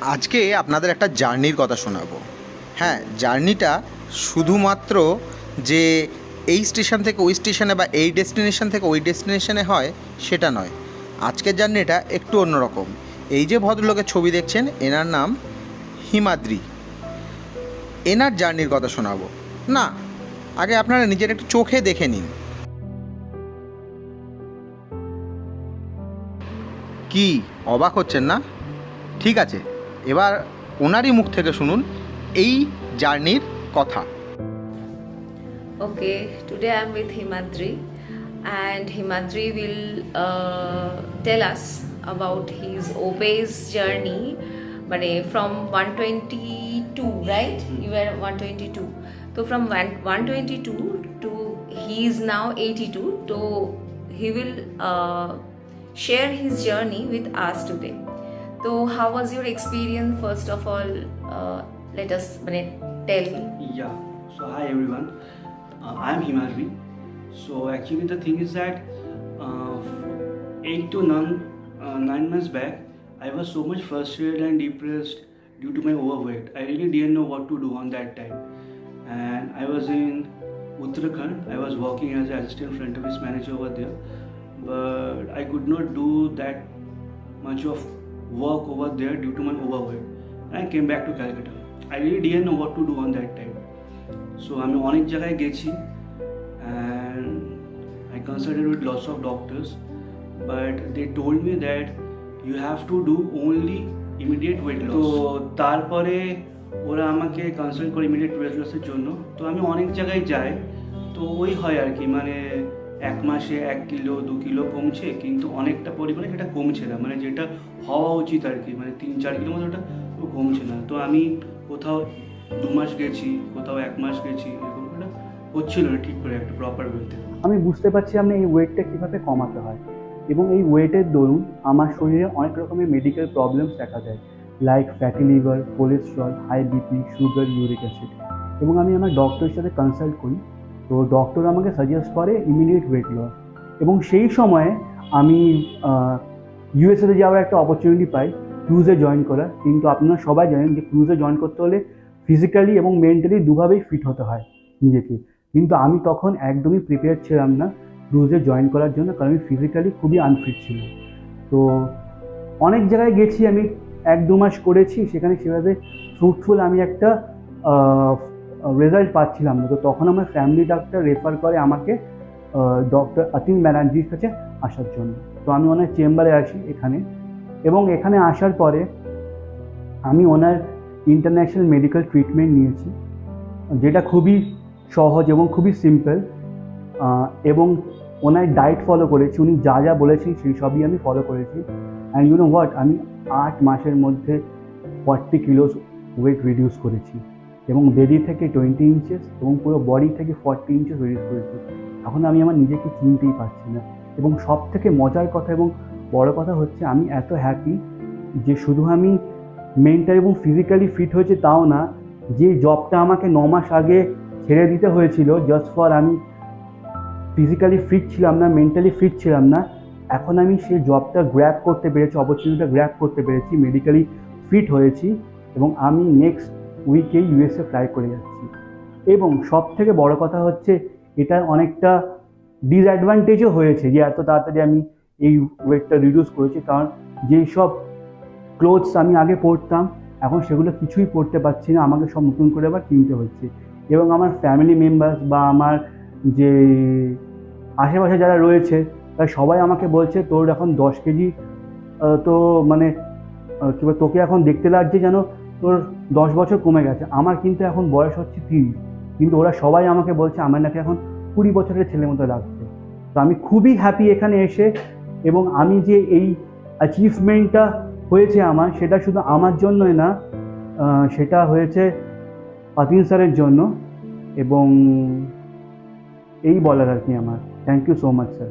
আজকে আপনাদের একটা জার্নির কথা শোনাবো। হ্যাঁ জার্নিটা শুধুমাত্র যে এই স্টেশন থেকে ওই স্টেশনে বা এই ডেস্টিনেশন থেকে ওই ডেস্টিনেশনে হয়, সেটা নয়। আজকের জার্নিটা একটু অন্যরকম। এই যে ভদ্রলোকের ছবি দেখছেন, এনার নাম হিমাদ্রি। এনার জার্নির কথা শোনাবো। না, আগে আপনারা নিজের একটু চোখে দেখে নিন। কি, অবাক হচ্ছেন না? ঠিক আছে। এবার ওনারই মুখ থেকে শুনুন এই জার্নির কথা Okay, today I'm with Himadri, and Himadri will uh, tell us about his obese journey. But from 122, right? You were 122. So from one- 122 to he is now 82. So he will uh, share his journey with us today. So how was your experience? First of all, uh, let us tell. Yeah. So hi everyone. Uh, I'm Himadri. So actually the thing is that uh, eight to nine, uh, nine months back, I was so much frustrated and depressed due to my overweight. I really didn't know what to do on that time. And I was in Uttarakhand. I was working as an assistant front office manager over there. But I could not do that much of work over there due to my overweight. And I came back to Calcutta. I really didn't know what to do on that time. So আমি অনেক জায়গায় গেছি and I consulted with lots of doctors but they told me that you have to do only immediate weight loss তো তারপরে ওরা আমাকে consult করে immediate wait লসের জন্য তো আমি অনেক জায়গায় যাই, তো ওই হয় আর কি মানে এক মাসে এক কিলো, দু কিলো কমছে, কিন্তু অনেকটা পরিমাণে সেটা কমছে না। মানে যেটা হওয়া উচিত আর কি মানে তিন, চার কিলো মতো ওটা কমছে না। তো আমি কোথাও দু মাস গেছি, কোথাও এক মাস গেছি, এরকম একটা হচ্ছিল না ঠিক করে একটা প্রপার ওয়েতে আমি বুঝতে পারছি আমি এই ওয়েটটা কীভাবে কমাতে হয়। এবং এই ওয়েটের দরুন আমার শরীরে অনেক রকমের মেডিকেল প্রবলেমস দেখা যায় like fatty liver cholesterol high BP sugar uric acid এবং আমি আমার ডক্টরের সাথে কনসাল্ট করি। তো ডক্টর আমাকে সাজেস্ট করে ইমিডিয়েট ওয়েট লস এবং সেই সময়ে আমি ইউএসএতে যাওয়ার একটা অপরচুনিটি পাই ক্রুজে জয়েন করার। কিন্তু আপনারা সবাই জানেন যে ক্রুজে জয়েন করতে হলে ফিজিক্যালি এবং মেন্টালি দুভাবেই ফিট হতে হয় নিজেকে। কিন্তু আমি তখন একদমই প্রিপেয়ার ছিলাম না ক্রুজে জয়েন করার জন্য, কারণ আমি ফিজিক্যালি খুবই আনফিট ছিলাম। তো অনেক জায়গায় গেছি আমি, এক দু মাস করেছি, সেখানে সেভাবে ফ্রুটফুল আমি একটা রেজাল্ট পাচ্ছিলাম না। তো তখন আমার ফ্যামিলি ডাক্তার রেফার করে আমাকে ডক্টর অতীন ব্যানার্জির কাছে আসার জন্য। তো আমি ওনার চেম্বারে আসি এখানে। এবং এখানে আসার পরে আমি ওনার ইন্টারন্যাশনাল মেডিকেল ট্রিটমেন্ট নিয়েছি, যেটা খুবই সহজ এবং খুবই সিম্পল এবং ওনার ডায়েট ফলো করেছি। উনি যা যা বলেছেন সেই সবই আমি ফলো করেছি। অ্যান্ড ইউ নো হোয়াট আমি আট মাসের মধ্যে ফর্টি কিলোস ওয়েট রিডিউস করেছি। এবং বেডি থেকে টোয়েন্টি ইঞ্চেস এবং পুরো বডি থেকে ফর্টি ইঞ্চেস রিডিউস করেছি। এখন আমি আমার নিজেকে চিনতেই পারছি না। এবং সব থেকে মজার কথা এবং বড় কথা হচ্ছে আমি এত হ্যাপি যে শুধু আমি মেন্টাল এবং ফিজিক্যালি ফিট হয়েছে তাও না, যে জবটা আমাকে ন মাস আগে ছেড়ে দিতে হয়েছিল জাস্ট ফর আমি ফিজিক্যালি ফিট ছিলাম না মেন্টালি ফিট ছিলাম না, এখন আমি সেই জবটা গ্র্যাপ করতে পেরেছি অপরচুনিটিটা গ্র্যাপ করতে পেরেছি মেডিকেলি ফিট হয়েছি এবং আমি নেক্সট উইকে ইউএসএ ফ্লাই করে যাচ্ছি। এবং সব থেকে বড় কথা হচ্ছে, এটার অনেকটা ডিসঅ্যাডভান্টেজও হয়েছে যে এত তাড়াতাড়ি আমি এই ওয়েটটা রিডিউস করেছি। কারণ যেই সব ক্লোথস আমি আগে পরতাম, এখন সেগুলো কিছুই পরতে পারছি না। আমাকে সব নতুন করে আবার কিনতে হচ্ছে। এবং আমার ফ্যামিলি মেম্বার্স বা আমার যে আশেপাশে যারা রয়েছে, তারা সবাই আমাকে বলছে, তোর এখন দশ কেজি তো মানে তোকে এখন দেখতে লাগছে যেন তোর দশ বছর কমে গেছে। আমার কিন্তু এখন বয়স হচ্ছে তিরিশ। কিন্তু ওরা সবাই আমাকে বলছে, আমার নাকি এখন কুড়ি বছরের ছেলের মতো লাগছে। তো আমি খুবই হ্যাপি এখানে এসে এবং আমি যে এই অ্যাচিভমেন্টটা হয়েছে আমার, সেটা শুধু আমার জন্যই না সেটা হয়েছে অতীন স্যারের জন্য এবং এই বলার আর কি আমার। Thank you so much sir